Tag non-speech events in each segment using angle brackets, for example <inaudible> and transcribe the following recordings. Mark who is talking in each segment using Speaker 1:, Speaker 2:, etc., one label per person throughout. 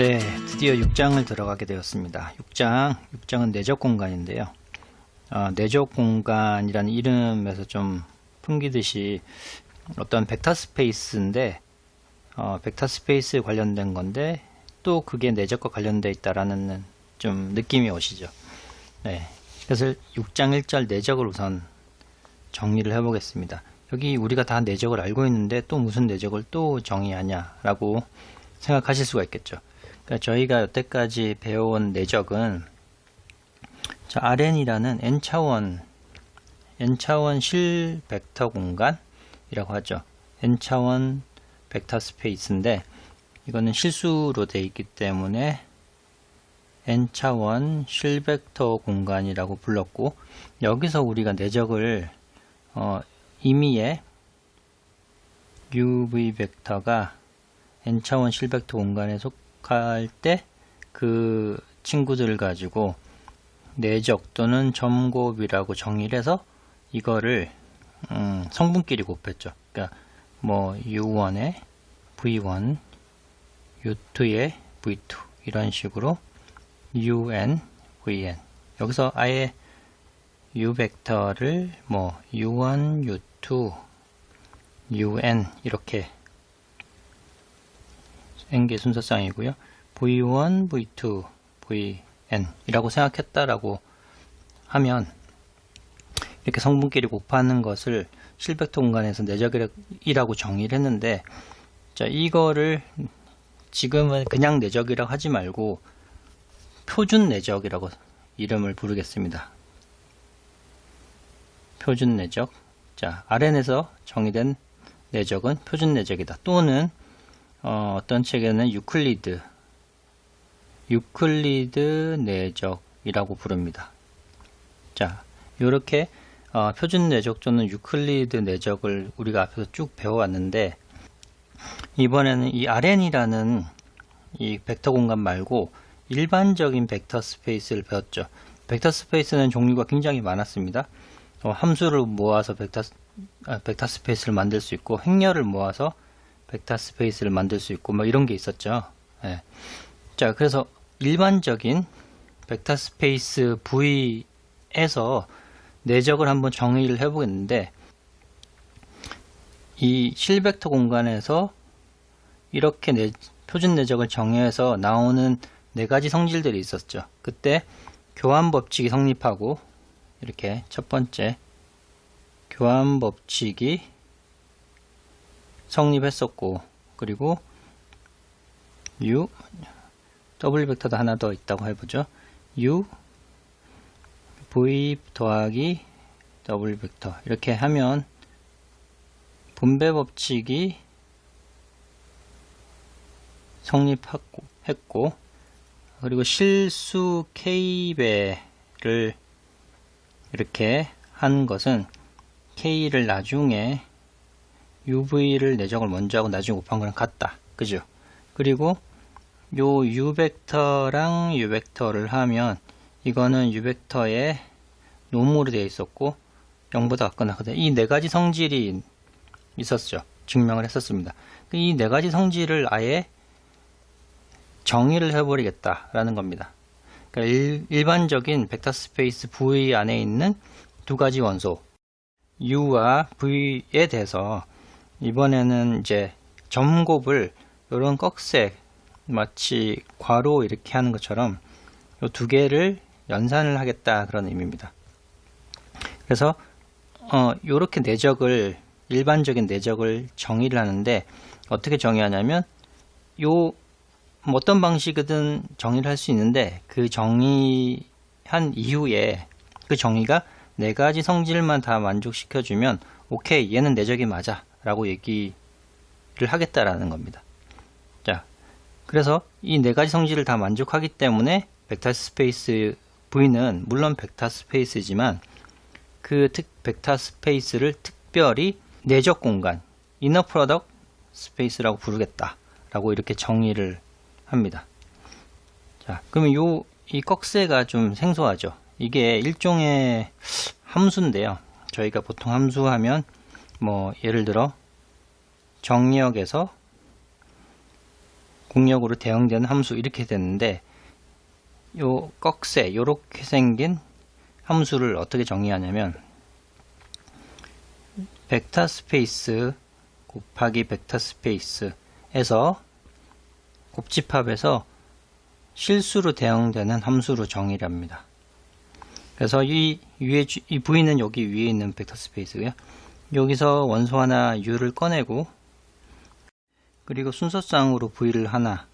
Speaker 1: 네, 드디어 6장을 들어가게 되었습니다. 6장, 6장은 내적 공간인데요. 어, 내적 공간이라는 이름에서 좀 풍기듯이 어떤 벡터 스페이스인데, 어, 벡터 스페이스에 관련된 건데, 또 그게 내적과 관련되어 있다라는 좀 느낌이 오시죠. 네. 그래서 6장 1절 내적을 우선 정리를 해보겠습니다. 여기 우리가 다 내적을 알고 있는데 또 무슨 내적을 또 정의하냐라고 생각하실 수가 있겠죠. 그러니까 저희가 여태까지 배워온 내적은 자, RN이라는 n차원 n차원 실 벡터 공간이라고 하죠. n차원 벡터 스페이스인데 이거는 실수로 되어 있기 때문에 n차원 실 벡터 공간이라고 불렀고 여기서 우리가 내적을 어, 임의의 UV 벡터가 n차원 실 벡터 공간에 속 할때그 친구들을 가지고 내적 또는 점곱이라고 정의를 해서 이거를 음, 성분끼리 곱했죠. 그러니까 뭐 U1에 V1, U2에 V2 이런 식으로 UN, VN 여기서 아예 U 벡터를 뭐 U1, U2, UN 이렇게 n개 순서상이고요. V1, V2, Vn 이라고 생각했다라고 하면 이렇게 성분끼리 곱하는 것을 실벡터 공간에서 내적이라고 정의를 했는데 자 이거를 지금은 그냥 내적이라고 하지 말고 표준 내적이라고 이름을 부르겠습니다. 표준 내적. 자, RN에서 정의된 내적은 표준 내적이다. 또는 어, 떤 책에는 유클리드, 유클리드 내적이라고 부릅니다. 자, 이렇게 어, 표준 내적 또는 유클리드 내적을 우리가 앞에서 쭉 배워왔는데 이번에는 이 RN이라는 이 벡터 공간 말고 일반적인 벡터 스페이스를 배웠죠. 벡터 스페이스는 종류가 굉장히 많았습니다. 어, 함수를 모아서 벡터, 아, 벡터 스페이스를 만들 수 있고 행렬을 모아서 벡터 스페이스를 만들 수 있고 뭐 이런 게 있었죠. 예. 자, 그래서 일반적인 벡터 스페이스 V에서 내적을 한번 정의를 해보겠는데 이 실벡터 공간에서 이렇게 내, 표준 내적을 정의해서 나오는 네 가지 성질들이 있었죠. 그때 교환 법칙이 성립하고 이렇게 첫 번째 교환 법칙이 성립했었고 그리고 U W 벡터도 하나 더 있다고 해보죠. U V 더하기 W 벡터 이렇게 하면 분배 법칙이 성립했고 했고 그리고 실수 K배를 이렇게 한 것은 K를 나중에 UV를 내적을 먼저 하고 나중에 곱한 거랑 같다. 그죠? 그리고 요 U 벡터랑 U 벡터를 하면 이거는 U 벡터의 노무로 되어 있었고 0보다 같거나 이네 가지 성질이 있었죠. 증명을 했었습니다. 이 네 가지 성질을 아예 정의를 해버리겠다라는 겁니다. 그러니까 일, 반적인 벡터 스페이스 V 안에 있는 두 가지 원소 U와 V에 대해서 이번에는 이제 점곱을 이런 꺽쇠 마치 괄호 이렇게 하는 것처럼 이 두 개를 연산을 하겠다 그런 의미입니다. 그래서 어 이렇게 내적을 일반적인 내적을 정의를 하는데 어떻게 정의하냐면 요뭐 어떤 방식이든 정의를 할 수 있는데 그 정의한 이후에 그 정의가 네 가지 성질만 다 만족시켜주면 오케이 얘는 내적이 맞아 라고 얘기를 하겠다라는 겁니다. 자, 그래서 이 네 가지 성질을 다 만족하기 때문에 벡터 스페이스 V는 물론 벡터 스페이스지만 그 특, 벡터 스페이스를 특별히 내적 공간, 이너 프로덕 스페이스라고 부르겠다 라고 이렇게 정의를 합니다. 자, 그러면 요, 이 꺽쇠가 좀 생소하죠. 이게 일종의 함수인데요. 저희가 보통 함수하면 뭐 예를 들어 정리역에서 공역으로 대응되는 함수 이렇게 됐는데 요 꺽쇠 요렇게 생긴 함수를 어떻게 정의하냐면 벡터 스페이스 곱하기 벡터 스페이스에서 곱집합에서 실수로 대응되는 함수로 정의를 합니다. 그래서 이 위에 주- 이 V는 여기 위에 있는 벡터 스페이스고요. 여기서 원소 하나 U를 꺼내고 그리고 순서쌍으로 V를 하나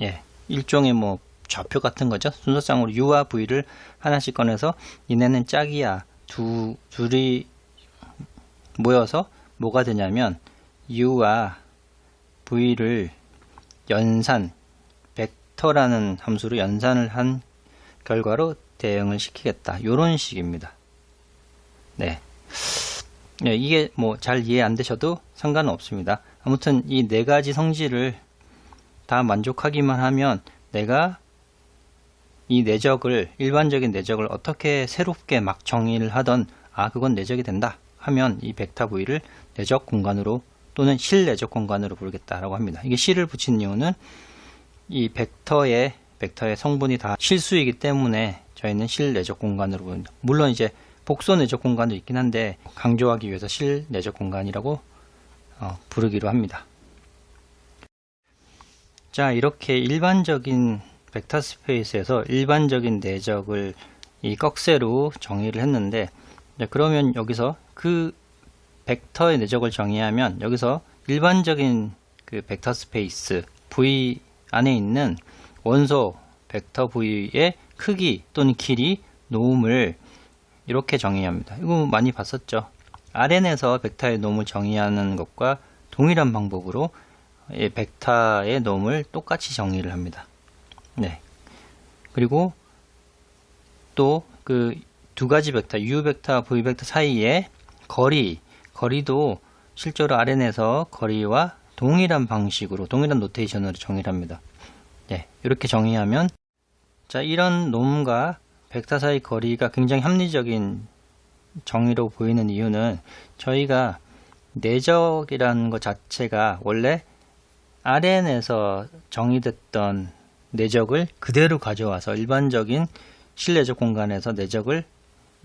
Speaker 1: 예 일종의 뭐 좌표 같은 거죠. 순서쌍으로 U와 V를 하나씩 꺼내서 얘네는 짝이야 두 둘이 모여서 뭐가 되냐면 U와 V를 연산 벡터라는 함수로 연산을 한 결과로 대응을 시키겠다. 이런 식입니다. 네. 네, 이게 뭐 잘 이해 안 되셔도 상관은 없습니다. 아무튼 이 네 가지 성질을 다 만족하기만 하면 내가 이 내적을 일반적인 내적을 어떻게 새롭게 막 정의를 하던 아 그건 내적이 된다 하면 이 벡터 V를 내적 공간으로 또는 실내적 공간으로 부르겠다라고 합니다. 이게 실을 붙인 이유는 이 벡터의 벡터의 성분이 다 실수이기 때문에 저희는 실내적 공간으로 부른다. 물론 이제 복소 내적 공간도 있긴 한데 강조하기 위해서 실 내적 공간이라고 어, 부르기로 합니다. 자 이렇게 일반적인 벡터 스페이스에서 일반적인 내적을 이 꺽쇠로 정의를 했는데 그러면 여기서 그 벡터의 내적을 정의하면 여기서 일반적인 그 벡터 스페이스 V 안에 있는 원소 벡터 V의 크기 또는 길이 노음을 이렇게 정의합니다. 이거 많이 봤었죠. RN에서 벡터의 노음을 정의하는 것과 동일한 방법으로 이 벡터의 노음을 똑같이 정의를 합니다. 네. 그리고 또 그 두 가지 벡터, U 벡터, V 벡터 사이에 거리, 거리도 실제로 RN에서 거리와 동일한 방식으로 동일한 노테이션으로 정의를 합니다. 네, 이렇게 정의하면 자 이런 놈과 벡터 사이 거리가 굉장히 합리적인 정의로 보이는 이유는 저희가 내적이라는 것 자체가 원래 RN에서 정의됐던 내적을 그대로 가져와서 일반적인 실내적 공간에서 내적을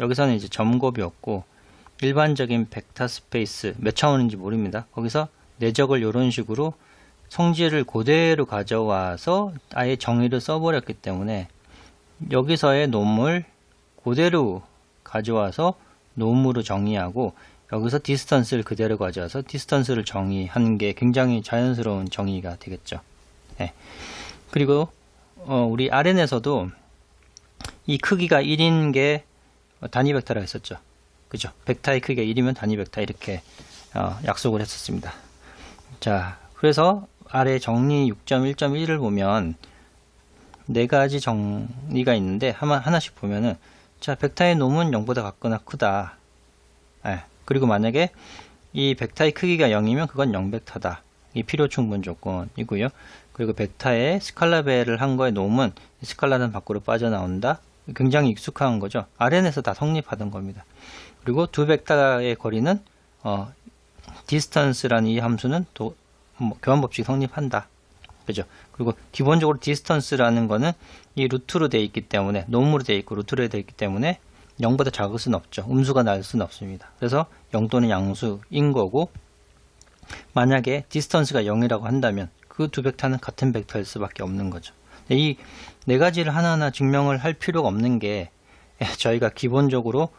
Speaker 1: 여기서는 이제 점곱이었고 일반적인 벡터 스페이스 몇 차원인지 모릅니다. 거기서 내적을 이런 식으로 성질을 그대로 가져와서 아예 정의를 써버렸기 때문에 여기서의 놈을 그대로 가져와서 놈으로 정의하고 여기서 디스턴스를 그대로 가져와서 디스턴스를 정의하는 게 굉장히 자연스러운 정의가 되겠죠. 네. 그리고 어, 우리 RN에서도 이 크기가 1인 게 단위 벡터라 했었죠. 그죠? 벡터의 크기가 1이면 단위 벡터 이렇게 어, 약속을 했었습니다. 자, 그래서 아래 정리 6.1.1을 보면 네 가지 정리가 있는데 하나, 하나씩 보면은 자, 벡터의 놈은 0보다 같거나 크다. 예, 그리고 만약에 이 벡터의 크기가 0이면 그건 0벡터다. 이 필요 충분 조건이고요. 그리고 벡터의 스칼라벨을 한 거의 놈은 이 스칼라는 밖으로 빠져나온다. 굉장히 익숙한 거죠. RN에서 다 성립하던 겁니다. 그리고 두 벡터의 거리는 어, 디스턴스라는 이 함수는 또 뭐, 교환 법칙 성립한다. 그죠? 그리고 기본적으로 디스턴스라는 거는 이 루트로 되어 있기 때문에 놈으로 되어 있고 루트로 되어 있기 때문에 0보다 작을 수는 없죠. 음수가 날 수는 없습니다. 그래서 0 또는 양수인 거고 만약에 디스턴스가 0이라고 한다면 그 두 벡터는 같은 벡터일 수밖에 없는 거죠. 이 네 가지를 하나하나 증명을 할 필요가 없는 게 <laughs> 저희가 기본적으로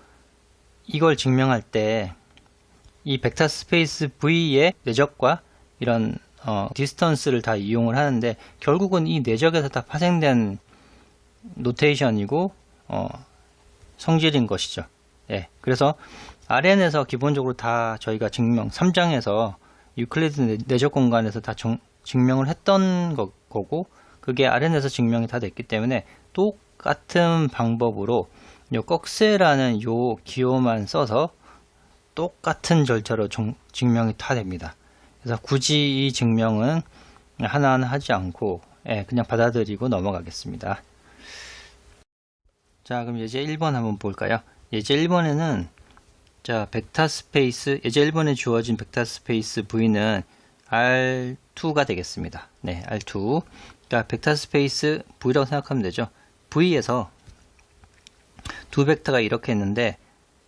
Speaker 1: 이걸 증명할 때 이 벡터 스페이스 V의 내적과 이런 어, 디스턴스를 다 이용을 하는데 결국은 이 내적에서 다 파생된 노테이션이고 어, 성질인 것이죠. 예, 그래서 RN에서 기본적으로 다 저희가 증명 3장에서 유클리드 내- 내적 공간에서 다 정- 증명을 했던 거, 고 그게 RN에서 증명이 다 됐기 때문에 똑같은 방법으로 요 꺽쇠라는 요 기호만 써서 똑같은 절차로 정- 증명이 다 됩니다. 그래서 굳이 이 증명은 하나하나 하지 않고 예, 그냥 받아들이고 넘어가겠습니다. 자, 그럼 예제 1번 한번 볼까요? 예제 1번에는 자, 벡터 스페이스 예제 1번에 주어진 벡터 스페이스 V는 R2가 되겠습니다. 네, R2. 그러니까 벡터 스페이스 V라고 생각하면 되죠. V에서 두 벡터가 이렇게 있는데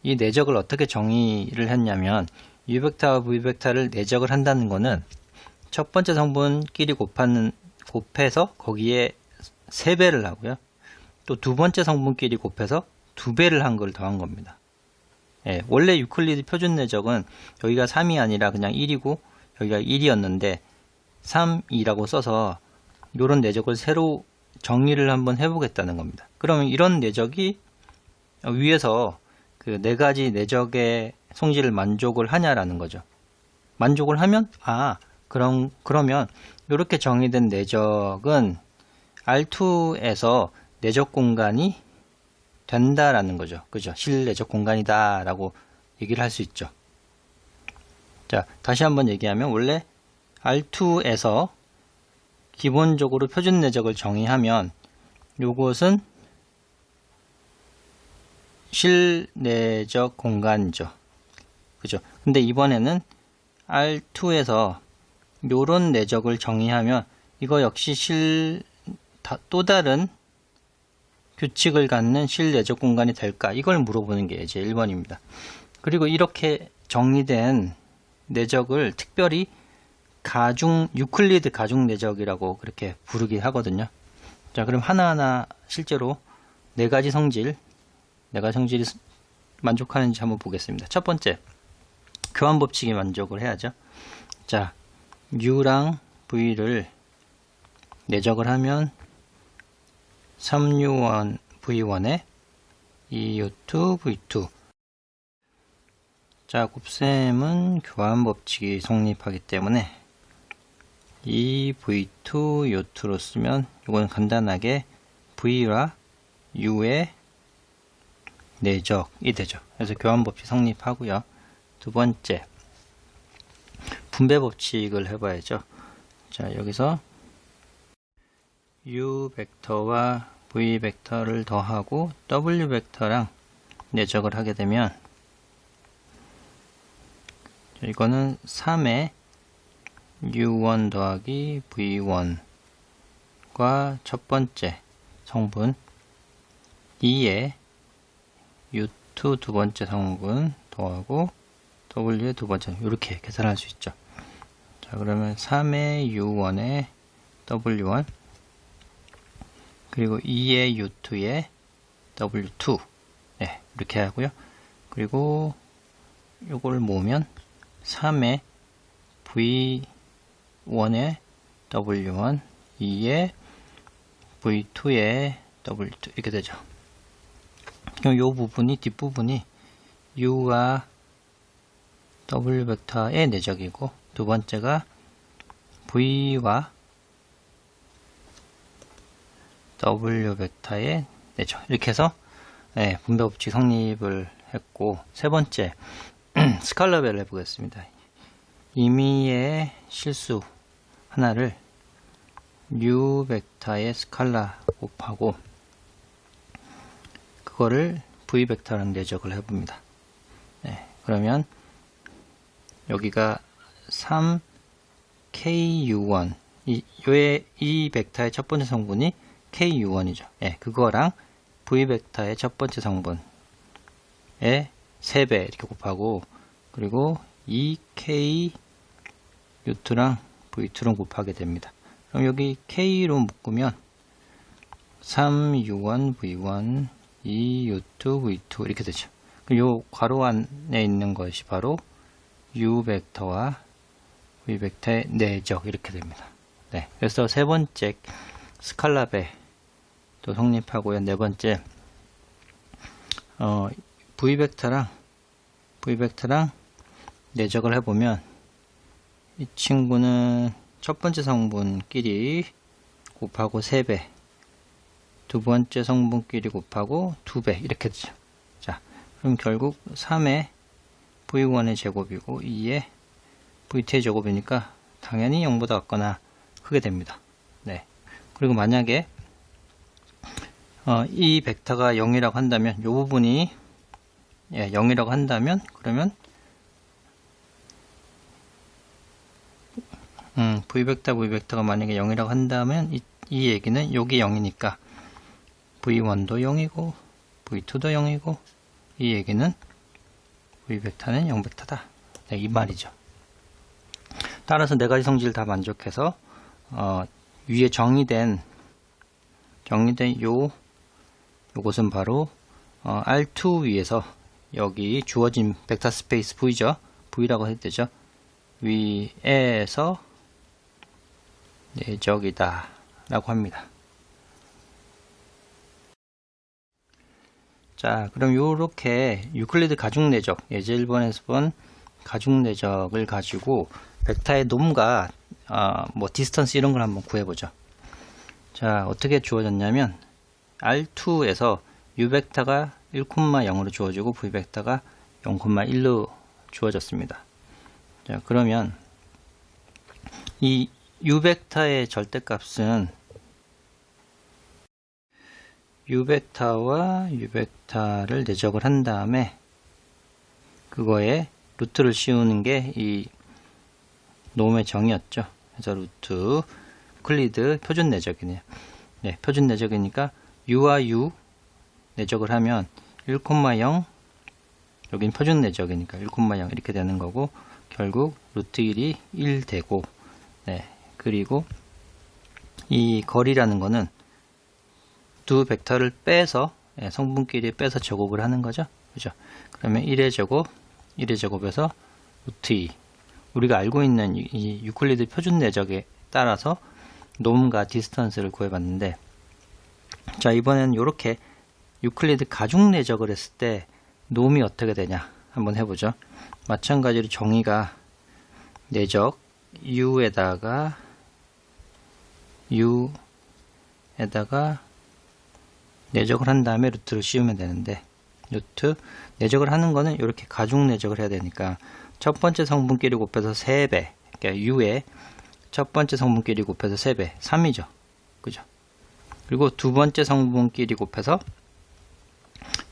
Speaker 1: 이 내적을 어떻게 정의를 했냐면 U 벡터와 V 벡터를 내적을 한다는 거는 첫 번째 성분끼리 곱하는 곱해서 거기에 3배를 하고요. 또 두 번째 성분끼리 곱해서 2배를 한 걸 더한 겁니다. 예, 원래 유클리드 표준 내적은 여기가 3이 아니라 그냥 1이고 여기가 1이었는데 3, 2라고 써서 이런 내적을 새로 정리를 한번 해보겠다는 겁니다. 그러면 이런 내적이 위에서 그 네 가지 내적의 성질을 만족을 하냐라는 거죠. 만족을 하면 아 그럼 그러면 이렇게 정의된 내적은 R2에서 내적 공간이 된다라는 거죠. 그죠? 실내적 공간이다라고 얘기를 할 수 있죠. 자, 다시 한번 얘기하면 원래 R2에서 기본적으로 표준 내적을 정의하면 요것은 실내적 공간이죠. 그죠? 근데 이번에는 R2에서 요런 내적을 정의하면 이거 역시 실, 다, 또 다른 규칙을 갖는 실내적 공간이 될까? 이걸 물어보는 게 이제 1번입니다. 그리고 이렇게 정의된 내적을 특별히 가중, 유클리드 가중 내적이라고 그렇게 부르기 하거든요. 자, 그럼 하나하나 실제로 네 가지 성질, 네 가지 성질이 만족하는지 한번 보겠습니다. 첫 번째, 교환 법칙이 만족을 해야죠. 자, U랑 V를 내적을 하면 3U1 V1에 2U2 V2 자, 곱셈은 교환 법칙이 성립하기 때문에 이 V2, U2로 쓰면 이건 간단하게 V와 U의 내적이 되죠. 그래서 교환 법칙 성립하고요. 두 번째 분배 법칙을 해봐야죠. 자, 여기서 U 벡터와 V 벡터를 더하고 W 벡터랑 내적을 하게 되면 이거는 3의 U1 더하기 V1과 첫 번째 성분 2의 U2 두 번째 성분 더하고 W의 두 번째 이렇게 계산할 수 있죠. 자 그러면 3의 U1의 W1 그리고 2의 U2의 W2 네, 이렇게 하고요. 그리고 요걸 모으면 3의 V1의 W1, 2의 V2의 W2 이렇게 되죠. 요 부분이 뒷부분이 U와 W 벡터의 내적이고 두 번째가 V와 W 벡터의 내적 이렇게 해서 네, 분배 법칙 성립을 했고 세 번째 <clears throat> 스칼라벨을 해보겠습니다. 임의의 실수 하나를 U 벡터의 스칼라 곱하고 그거를 V 벡터랑 내적을 해봅니다. 네, 그러면 여기가 3KU1 이, 요의, 이 벡터의 첫 번째 성분이 KU1이죠. 네, 그거랑 V 벡터의 첫 번째 성분의 3배 이렇게 곱하고 그리고 2K U2랑 V2랑 곱하게 됩니다. 그럼 여기 K로 묶으면 3U1 V1 2U2 V2 이렇게 되죠. 요 괄호 안에 있는 것이 바로 U 벡터와 V 벡터의 내적 이렇게 됩니다. 네, 그래서 세 번째 스칼라배 또 성립하고요. 네 번째 어, V 벡터랑 V 벡터랑 내적을 해보면 이 친구는 첫 번째 성분끼리 곱하고 3배 두 번째 성분끼리 곱하고 2배 이렇게 되죠. 자, 그럼 결국 3의 V1의 제곱이고 2의 V2의 제곱이니까 당연히 0보다 같거나 크게 됩니다. 네. 그리고 만약에 어, 이 벡터가 0이라고 한다면 이 부분이 예, 0이라고 한다면 그러면 음, v 벡터 v 벡터가 만약에 0이라고 한다면 이, 이 얘기는 여기 0이니까 v1도 0이고 v2도 0이고 이 얘기는 v 벡터는 0 벡터다. 네, 이 말이죠. 따라서 네 가지 성질 다 만족해서 어, 위에 정의된 정의된 요 요것은 바로 어, R2 위에서 여기 주어진 벡터 스페이스 V죠. V라고 해도 되죠. 위에서 내적이다 라고 합니다. 자, 그럼 요렇게 유클리드 가중 내적, 예제 1번에서 본 가중 내적을 가지고 벡터의 놈과 어, 뭐 디스턴스 이런 걸 한번 구해보죠. 자, 어떻게 주어졌냐면 R2에서 U 벡터가 1,0으로 주어지고 V 벡터가 0,1로 주어졌습니다. 자, 그러면 이 U 벡터의 절대값은 U 벡터를 내적을 한 다음에 그거에 루트를 씌우는 게이 놈의 정의였죠. 그래서 루트 클리드 표준 내적이네요. 네, 표준 내적이니까 U와 U 내적을 하면 1,0 여긴 표준 내적이니까 1,0 이렇게 되는 거고 결국 루트 1이 1 되고 네, 그리고 이 거리라는 거는 두 벡터를 빼서 예, 성분끼리 빼서 제곱을 하는 거죠. 그죠? 그러면 1의 제곱, 1의 제곱에서 루트 2. 우리가 알고 있는 이- 이 유클리드 표준 내적에 따라서 놈과 디스턴스를 구해봤는데 자 이번에는 이렇게 유클리드 가중 내적을 했을 때 놈이 어떻게 되냐 한번 해보죠. 마찬가지로 정의가 내적 u에다가 u에다가 내적을 한 다음에 루트를 씌우면 되는데 루트 내적을 하는 거는 이렇게 가중 내적을 해야 되니까 첫 번째 성분끼리 곱해서 3배 그러니까 u의 첫 번째 성분끼리 곱해서 3배 3이죠 그죠 그리고 두 번째 성분끼리 곱해서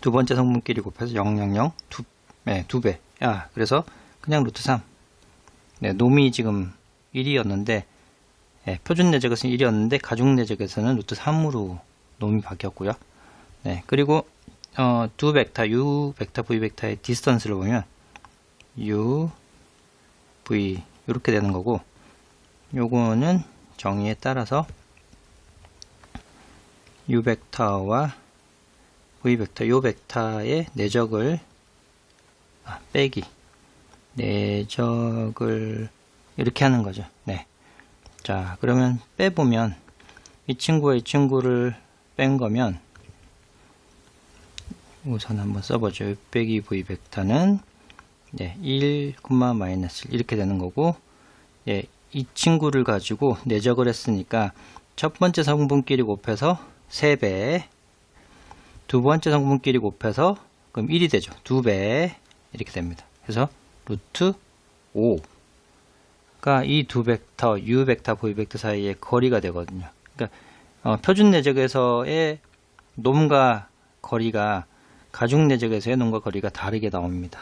Speaker 1: 두 번째 성분끼리 곱해서 000 두, 네, 두 배. 야, 그래서 그냥 루트 3. 네, 놈이 지금 1이었는데 네, 표준 내적에서는 1이었는데 가중 내적에서는 루트 3으로 놈이 바뀌었고요. 네, 그리고 어, 두 벡터 u 벡터 v 벡터의 디스턴스를 보면 u v 이렇게 되는 거고 요거는 정의에 따라서 u 벡터와 v 벡터 요 벡터의 내적을 아, 빼기 내적을 이렇게 하는 거죠. 네. 자, 그러면 빼보면 이 친구와 이 친구를 뺀 거면 우선 한번 써보죠. 빼기 v 벡터는 네, 1, 마이너스 1 이렇게 되는 거고 예, 이 친구를 가지고 내적을 했으니까 첫 번째 성분끼리 곱해서 3배 두 번째 성분끼리 곱해서 그럼 1이 되죠. 2배 이렇게 됩니다. 그래서 루트 5가 이두 벡터 u 벡터 v 벡터 사이의 거리가 되거든요. 그러니까 어, 표준 내적에서의 놈과 거리가 가중 내적에서의 놈과 거리가 다르게 나옵니다.